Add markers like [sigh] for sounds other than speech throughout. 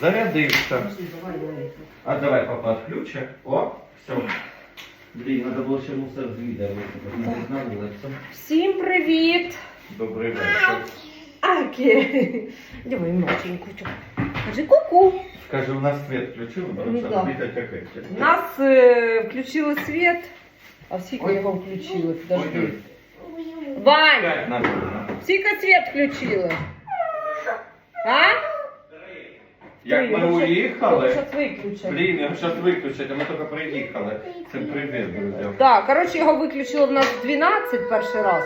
Зарядився. Подожди, давай, давай. А давай папа отключи. О, все. Блін, треба було ще мусор з відео висипати. на вулицю. Всім привіт! Добрий вечір. Акі. Давай, маченьку. Кажи ку-ку. Скажи, у нас світ включили, Ну, тому що да. світать як эти. Нас е, включили світ, а всіка Ой. його включили. Ой, Подожди. ой. Вань, П'ять на вулицю. всіка світ включили. А? Як ми уїхали, виключать. блін, його зараз виключать, а ми тільки приїхали. Це привіт, друзі. Так, коротше, його виключили в нас в 12 перший раз.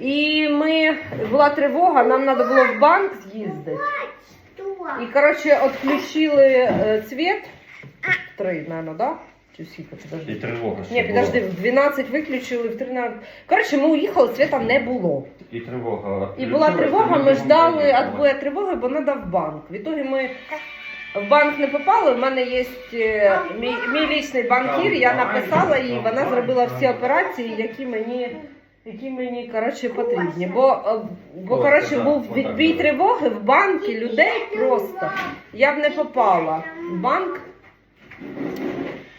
І ми, була тривога, нам треба було в банк з'їздити. І, коротше, відключили е, цвіт. Три, мабуть, да? Чи скільки, І тривога ще Ні, була. підожди, в 12 виключили, в 13. Коротше, ми уїхали, світа не було. І тривога. І була тривога, ми ждали поїхали. тривоги, бо треба в банк. В ітогі ми в банк не попали. У мене є е, мій, мій лічний банкір, я написала їй, вона зробила всі операції, які мені. Які мені коротше потрібні, бо, е, бо коротше був відбій тривоги в банки людей просто. Я б не попала в банк.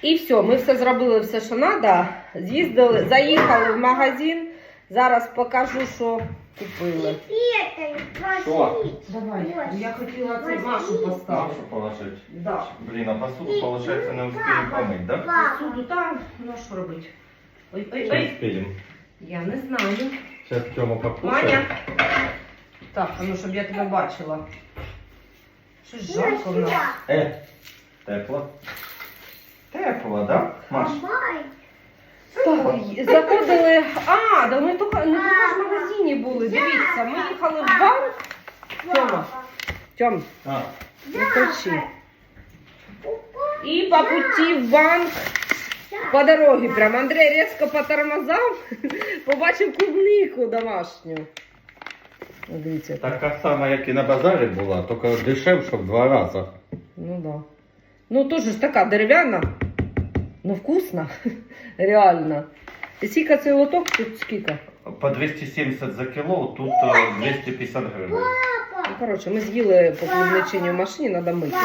І все, ми все зробили, все, що треба. З'їздили, заїхали в магазин. Зараз покажу, що купили. Що? Давай, я хотіла це Машу поставити. Машу положити. Да. Блін, а посуду, виходить, не успіємо помити, да? Посуду там, ну що робити? Ой, ой, Чи ой. успіємо? Я не знаю. Зараз Тьома покушає. Маня. Так, а ну щоб я тебе бачила. Щось жарко в нас. Е, тепло. Тепло, да? Маш? Так, заходили. А, да ми тільки, не в магазині були. Дивіться, ми їхали в банк. Тьома, Тьом, А, не кричи. І по путі в банк по дорозі прям Андрій різко потормозав, побачив клубнику домашню. О, Дивіться. така сама, як і на базарі була, тільки дешевше в два рази. Ну да. Ну теж ж така дерев'яна, ну вкусна, [laughs] реально. І скільки цей лоток, тут скільки? По 270 за кіло, тут е, 250 гривень. Ну, коротше, ми з'їли по клубничині в машині, треба мити.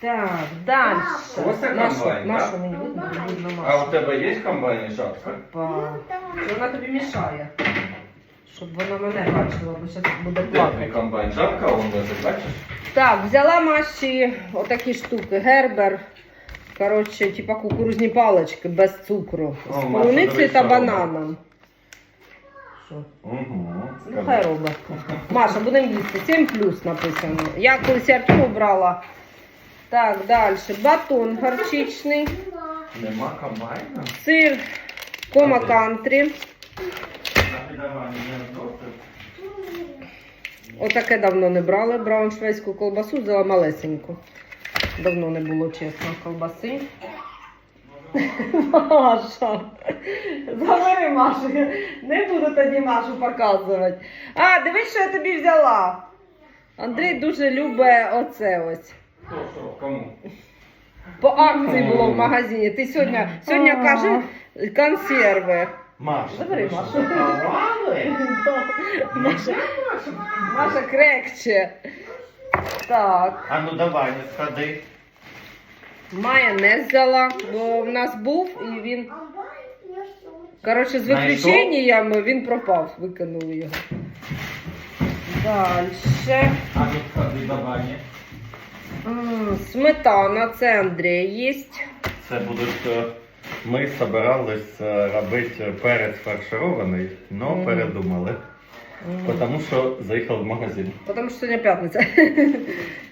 Так, далі. Ось це комбайн, нашу да? мені видно, не видно А у Машу. тебе є комбайн і жатка? Опа. Вона тобі мішає. Щоб вона мене бачила, бо зараз буде Де твій плакати. комбайн? Жатка, он лежить, бачиш? Так, взяла Маші отакі штуки. Гербер. Коротше, типа кукурузні палички без цукру. О, З полуницею та бананом. Що? Угу. Ну, хай робить. Маша, будемо їсти. 7 плюс написано. Я колись Артему брала. Так, далі. Батон горчичний, Нема комбайна? сир кома кантрі. Отаке давно не брали. Брауншвейську колбасу взяла малесеньку. Давно не було, чесно, колбаси. [laughs] Маша. Говори, Маша. Я Не буду тоді Машу показувати. А, дивись, що я тобі взяла. Андрій дуже любить оце ось. Хто кому? По акції було в магазині. Ти сьогодні, сьогодні каже консерви. Маша. Забери Машу. [laughs] Маша, Маша крекче. Так. А ну давай, не сходи. Майонез взяла, бо в нас був і він. Коротше, з виключеннями він пропав, викинули його. Далі. А ну сходи давай. Сметана, це Андрій їсть. Це будуть. е, Ми збирались е, робити перець фарширований, але Мгм. передумали. Тому що заїхали в магазин. Тому що сьогодні п'ятниця.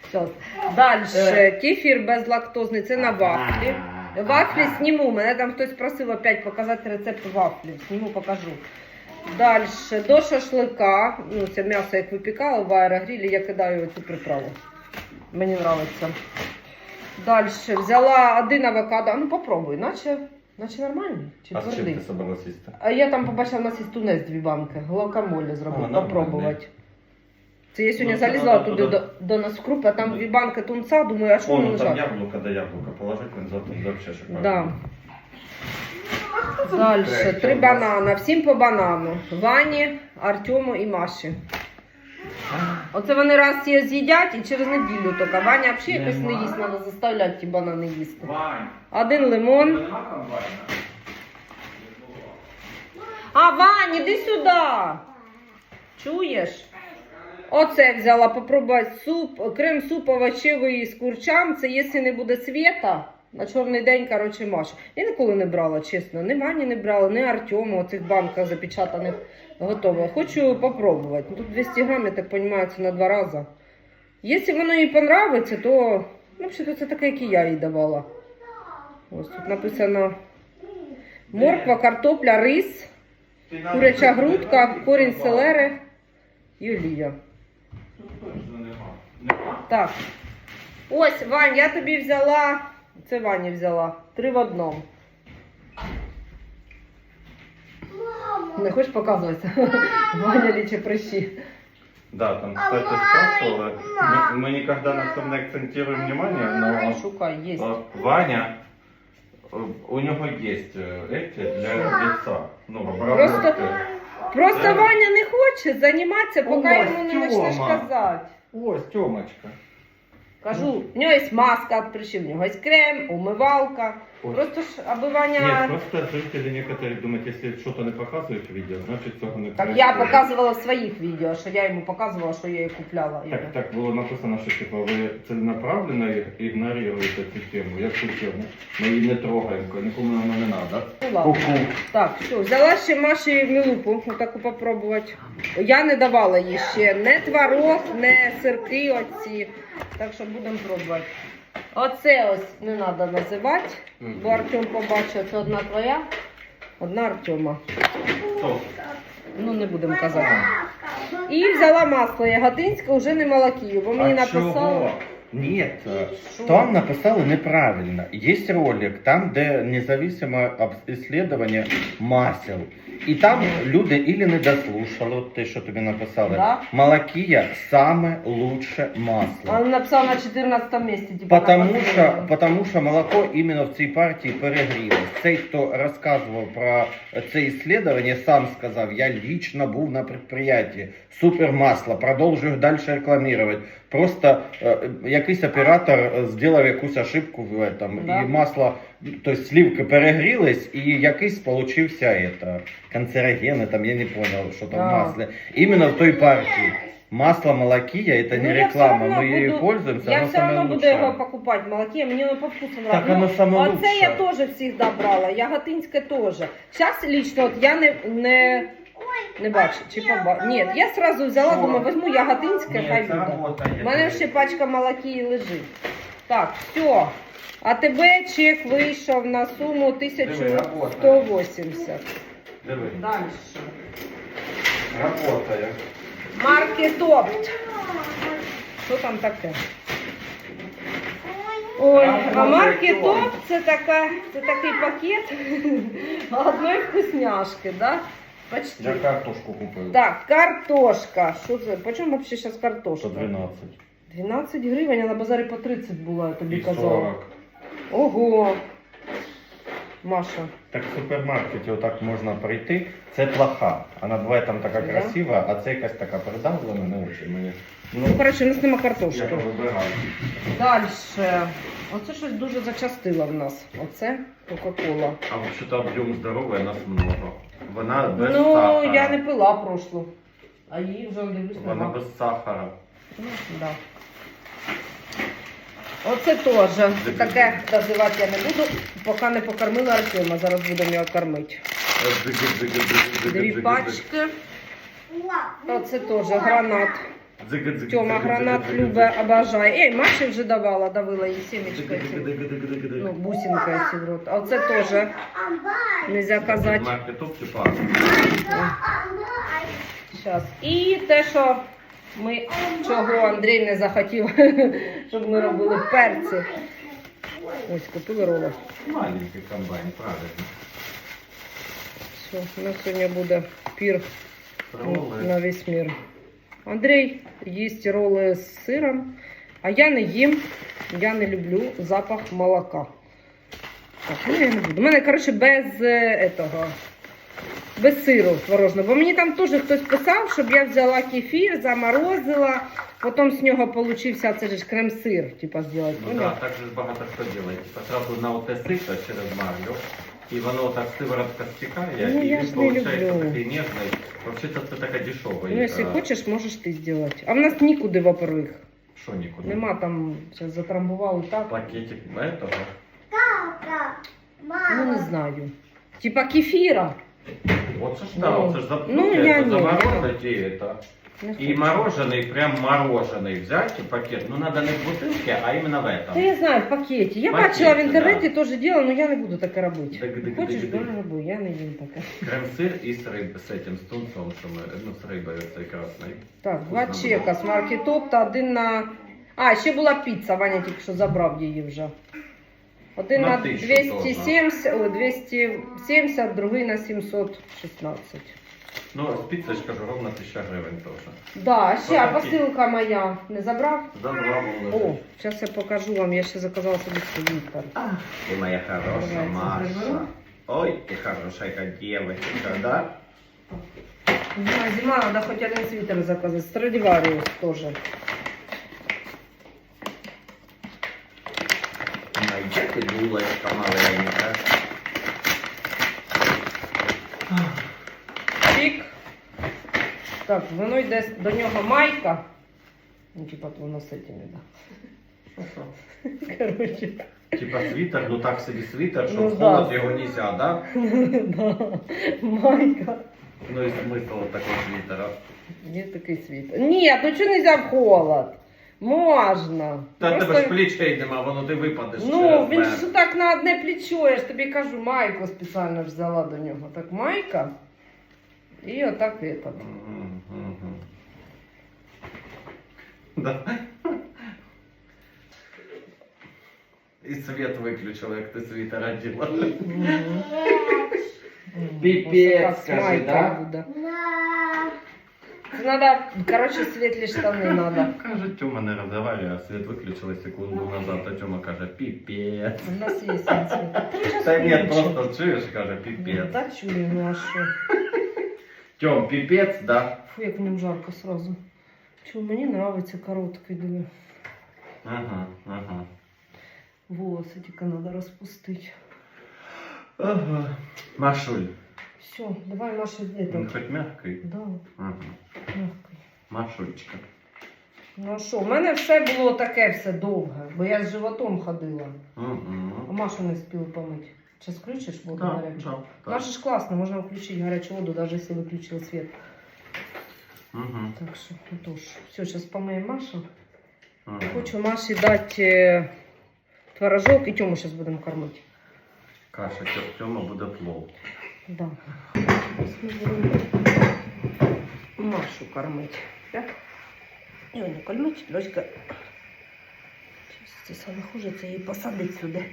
Щас. [laughs] Далі. Кефір безлактозний, це на вафлі. Вафлі зніму. Мене там хтось просив опять показати рецепт вафлів. Зніму, покажу. Далі. До шашлика. Ну, це м'ясо, як випікала в аерогрілі, я кидаю цю приправу. Мені подобається. Далі. Взяла один авокадо. А Ну попробуй, наче, наче нормальний. Чи А з чим ти собралась їсти? А я там побачила, у нас є тунець дві банки. Глокамолі зробив. Попробувати. Це я сьогодні Ну, залізла туди туди. до, до нас в круп, а там дві банки тунца, думаю, а що О, вони ну там лежать? яблуко до яблука положить, він завтра взагалі шикарно. Да. Третє Три банана. Всім по банану. Вані, Артему і Маші. Оце вони раз її з'їдять і через неділю тільки. Ваня взагалі якось не їсть, треба заставляти ті банани їсти. Один лимон. А, Вань, іди сюди. Чуєш? Оце взяла попробувати суп, крем суп овочевий з курчам. Це якщо не буде світа, на чорний день, коротше, маш. Я ніколи не брала, чесно. Ні Вані не брала, ні Артему, оцих банках запечатаних готових. Хочу попробувати. Ну, Тут 200 грам, я так розумію, це на два рази. Якщо воно їй понравиться, то ну, взагалі, це таке, як і я їй давала. Ось тут написано морква, картопля, рис. Куряча грудка, корінь селери і олія. Так. Ось, Вань, я тобі взяла. Це Ваня взяла. Три в одному. Не хочеш показуватися? Ваня ліче прищі. Да, там, кстати, спрашивала. Мы, мы никогда на этом не акцентируем внимание, но Шукай, є. э, Ваня, э, у него есть э, эти для лица. Ну, обработки. Просто- Просто Да. Ваня не хоче займатися, поки Ой, йому не почнеш Тьома. казати. Ось, Тёмочка. Кажу, в нього є маска від в нього є крем, умивалка. Просто ж, аби Ваня. Нет, просто зрители некоторые думают, если что-то не показывают в видео, значит цього не Так я происходит. показувала в своїх відео, що я йому показувала, що я її купляла. Так, так було написано, що типу, ви целенаправленно ігноруєте цю тему. Я цю тему. Ми її не трогаємо, нікому вона не треба. Ну ладно. Так, все, взяла ще Маші мілупу, отаку попробувати. Я не давала їй ще не творог, не сирки оці. Так що будемо пробувати. Оце ось не треба називати, бо Артем побачив, це одна твоя, одна Артема. Ну не будемо казати. І взяла масло яготинське, вже не молокію, бо мені написали. Нет, там написали неправильно. Есть ролик, там, де независиме об- исследование масел. І там люди или не дослушали от те, що тобі написали. Да. Молокія саме лучше масло. Вона написала на 14 місці. Типу, Потому на що, потому що молоко іменно в цій партії перегрілось. Цей, хто розказував про це іслідування, сам сказав, я лично був на підприємстві. Супер масло, продовжую далі рекламувати. Просто е, якийсь оператор е, зробив якусь ошибку в этом, Да. і масло, тобто сливки перегрілись, і якийсь получився это, канцерогени, там я не понял, що там в А. маслі. Іменно в той партії. Масло молокия это не Ну, я реклама, все равно мы ею буду- пользуемся, Я оно все одно самое буду лучшее. його покупати в молоке, мені воно по вкусу Так нравится. оно саме Оце лучше. я теж завжди брала, яготинське теж. Зараз лично от я не, не, не бачу, чи поба... Ні, я сразу взяла, Що? думаю, візьму яготинське, хай буде. У мене ще пачка молоки лежить. Так, все. А тебе чек вийшов на суму 1180. Диви, Далі. работає. Опт. Що там таке? Ой, а Маркет Опт це, така, це такий пакет [laughs] одної вкусняшки, да? Почти. Я картошку купив. Так, картошка. Що це? По чому взагалі зараз картошка? По 12. 12 гривень, а на базарі по 30 була, я тобі І казала. 40. Ого. Маша. Так в супермаркеті отак можна прийти. Це плоха. Вона буває там така Да? красива, а це якась така придавлена, не очень мені. Ну, коротше, у нас нема Я картошки. вибираю. Далі. Оце щось дуже зачастило в нас. Оце Кока-Кола. А вообще-то об'єм здоровий, нас много. Вона без ну, сахара. я не пила прошлу. А її вже дивлюсь Вона нема. без сахара. Ну, да. Оце теж. Таке називати я не буду, поки не покормила Артема. Зараз будемо його кормити. Дві пачки. Оце теж гранат. Тьома гранат любить, обожає. Ей, Маші вже давала, давила їй сімечка. Ну, бусинка ці в рот. А оце теж нельзя казати. Щас. І те, що ми, чого Андрій не захотів, [laughs] щоб ми робили перці. Ось, купили роли. Маленький комбайн, правильно. Все, у нас сьогодні буде пір Роли. на весь мір. Андрій їсть роли з сиром, а я не їм, я не люблю запах молока. Так, ну я не буду. У мене, коротше, без е, этого. Без сиру творожного. Бо мені там теж хтось писав, щоб я взяла кефір, заморозила, потім з нього получився це ж крем-сир, типа зробити. Ну да, так же багато хто робить. Типа сразу на оте сито через марлю. І воно так сиворотка стікає, Ну, і я він ж не виходить такий ніжний. Взагалі це така дешева. Ну, якщо хочеш, можеш ти зробити. А в нас нікуди, во-первых. Що нікуди? Нема там, зараз затрамбували так. Пакетик этого. Ну не знаю. Типа кефіра. Вот же ж Ну, да, вот же ж запнуть, ну, я это не, заморозить и это. Не И хочу. мороженый, прям мороженый взять пакет. Ну надо не в бутылке, а именно в Та этом. я знаю, в пакеті. Я Пакеті, бачила в інтернеті теж діло, але я не буду таке робити. Дик-дик-дик-дик. Хочеш, бери роби, я не їм таке. Крем-сыр и с, рыб, с этим, с тунцом, что мы, ну с рыбой этой красной. Так, два Вкусно чека з марки Топ та один на. А, ще була піца, Ваня тільки що забрав її вже. Один На на, тисячу 270, о, 270, другий на 716. Ну, спица, я ж кажу, ровно 1000 гривен тоже. Да, ще а Пакет. посилка моя. Не забрав? За два О, волны. зараз я покажу вам, я ще заказала собі світер. Ты моя хорошая Давайте, Маша. заберу. Ой, ты хорошая девочка, да? Зима, зима, надо хоть один свитер заказать. Страдивариус тоже. Найди ты булочка маленькая. Чик. Так, воно йде до нього майка. Ну, типа воно з этими, да. Короче, Типа свитер, ну так себе свитер, что Ну в да. холод его нельзя, да? да. Майка. Ну и смысл вот такого свитера. Є такий світер. Ні, ну чого не взяв холод? Можна. Та Просто- тебе ж плечей нема, воно ти випадеш Ну, через він мене. ж так на одне плечо, я ж тобі кажу, майку спеціально ж взяла до нього. Так, майка. І отак этот. Мгм, мгм. Да. І світ виключила, як ти світер оділа. Мгм. Піпець, Ось така скажи, майка да? буде. Це Надо, короче, світлі штани надо. Каже, Тьома не розговариває, а світ виключили секунду назад, а Тьома каже, піпець. У нас є світ. Та ні, просто чуєш, каже, піпець. Так чую, ну а що? Тьом, піпець, да? Фу, як в ньому жарко сразу. Чого, мені нравиться короткий, диви. Ага, ага. Волоси тільки треба розпустити. Ага. Машуль, Все, давай Маша він этот. хоч м'який. Да, Ага. Мягкий. Ну що, у мене все було таке все довге, бо я з животом ходила. А Угу. Машу не спіли помити. Зараз включиш воду Так, гарячу? так, так. Наша ж класно, можна включити гарячу воду, навіть якщо виключили світ. Угу. Так що, отож, все, зараз помиємо Машу. Угу. Хочу Маші дати е, творожок і Тьому зараз будемо кормити. Каша, Тьо- Тьома буде плов. Да. Ось ми будемо Машу кормити. Так? І не кормить. Зараз це саме хуже, це її посадить сюди.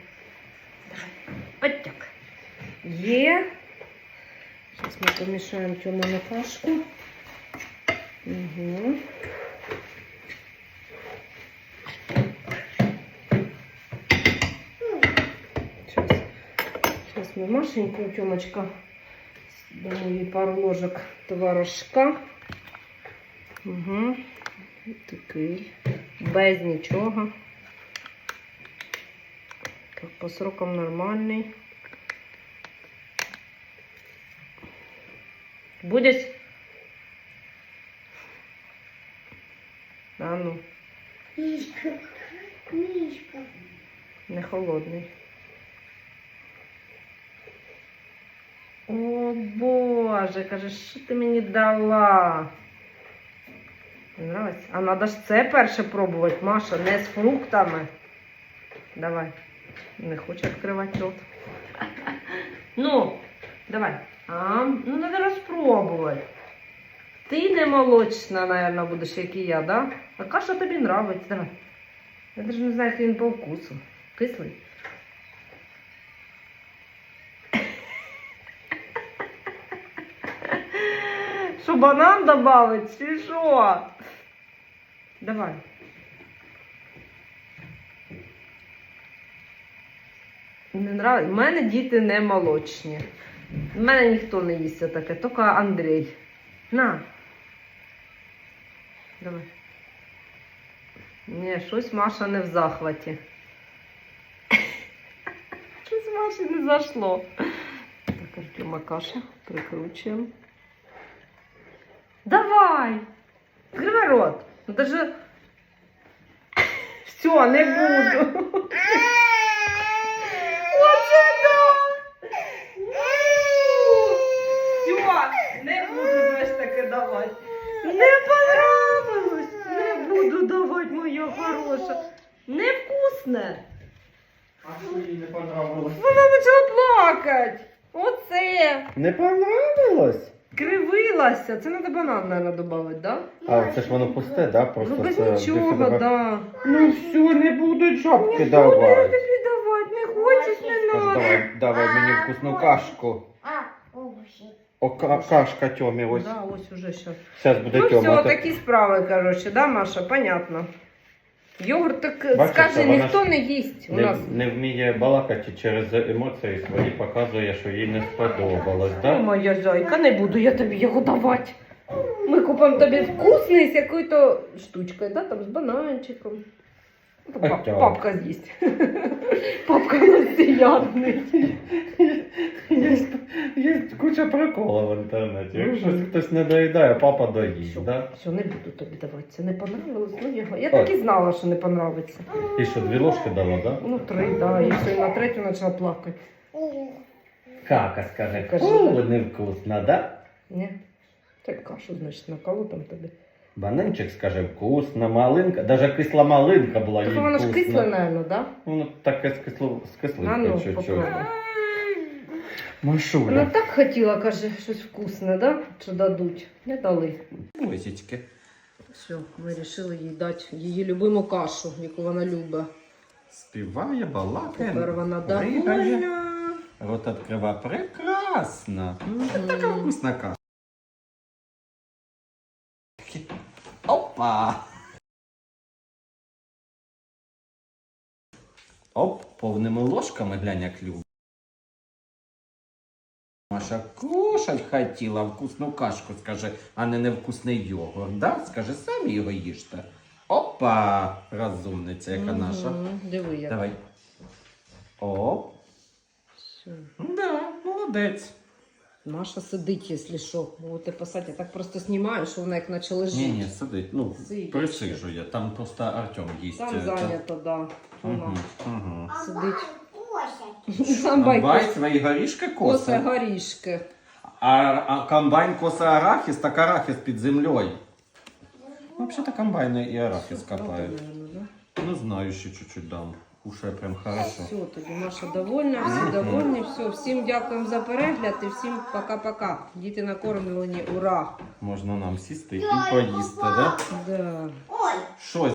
Давай. Подтяг. Є. Зараз ми помішаємо Тьому на кашку. Угу. Сейчас. Сейчас мы Машеньку, Тёмочка, їй пару ложок творожка. Угу. Такий. Без нічого. Так, по срокам нормальний. Будеш? А ну, Мишка, Мишка. не холодний. О Боже, каже, що ти мені дала? Не нравиться? А треба ж це перше пробувати, Маша, не з фруктами. Давай. Не хоче відкривати рот. Ну, давай. А, ну треба розпробувати. Ти не молочна, наверное, будеш, як і я, да? А каша тобі нравиться. Давай. Я навіть не знаю, який він по вкусу. Кислий. Що, банан добавить, чи що? Давай. Не нравиться. У мене діти не молочні. У мене ніхто не їсть таке, тільки Андрій. На. Давай. Ні, щось Маша не в захваті. [laughs] Щось Маші не зашло. Так, Артема каша. Прикручуємо. Давай! Открывай рот. Ну даже... [laughs] Все, не буду. Оце да! Все, не буду знаєш таке давати. Не понравилось. Не буду давати, моя хороша. Невкусне. А що їй не понравилось? Вона почала плакати. Оце. Не понравилось? Кривилася. Це треба банан, мабуть, додати, да? А, це ж воно пусте, да? Просто Ну без це нічого, дефіда- да. Ну все, не будуть жабки Не давати. тобі давати, не хочеш, не надо. Давай, давай мені вкусну кашку. А, овощи. О, ка- кашка Тьомі ось. Да, ось уже ще. Зараз буде Ну Тьома. все, Ти- такі справи, коротше, да, Маша, понятно. Йогурт, так Бачиш, скаже, вона ж ніхто не їсть у Не, нас. не вміє балакати через емоції свої, показує, що їй не сподобалось, О, да? моя зайка, не буду я тобі його давати. Ми купимо тобі вкусний з якою-то штучкою, да, там з бананчиком. Ну, пап- папка з'їсть. [laughs] Папка у. Є, є куча приколів в інтернеті. Якщо хтось не доїдає, папа доїсть, Все, да? все, не буду тобі давати. Це не понравилось. Ну, його. Я так і знала, що не понравиться. І що, дві ложки дала, да? Ну, три, да. І все, на третю почала плакати. Кака, скажи, Кажи, фу, невкусно, да? Ні. Це кашу, значить, наколу там тобі. Бананчик скаже, вкусно, малинка, даже кисла малинка була Так їй воно ж вкусна. кисле, напевно, да? Воно таке з, кисло, з А ну, чуть-чуть. попробуй. Вона Машуля. так хотіла, каже, щось вкусне, да? Що дадуть. Не дали. Осічки. Все, ми вирішили їй дати її любиму кашу, яку вона любить. Співає, балакає. Тепер вона пригає. довольна. Рот відкрива прекрасно. Мгм. Така вкусна каша. Опа! Оп, повними ложками глянь, як любить. Маша кушать хотіла вкусну кашку, скаже, а не невкусний йогурт, да? Скаже, самі його їжте. Опа! Розумниця, яка наша. Диви, як. Давай. Оп. Все. Да, молодець. Маша сидить, якщо що. Можете писати, я так просто знімаю, що вона як наче лежить. Ні, ні, сидить. Ну, Сидить. присижує. Там просто Артем їсть. Там е, та- зайнято, да. Вона Угу, угу. сидить. Комбайн Комбайн свої горішки косе косе. горішки. А, а комбайн косе арахіс, так арахіс під землею. Взагалі-то комбайни і арахіс копають. Правда, да? Ну, знаю, ще чуть-чуть дам. Кушає прям хорошо. Все, тоді Маша довольна, всі довольні. Все, всім дякуємо за перегляд і всім пока-пока. Діти накормлені, ура! Можна нам сісти і поїсти, да? Да. Ой, Що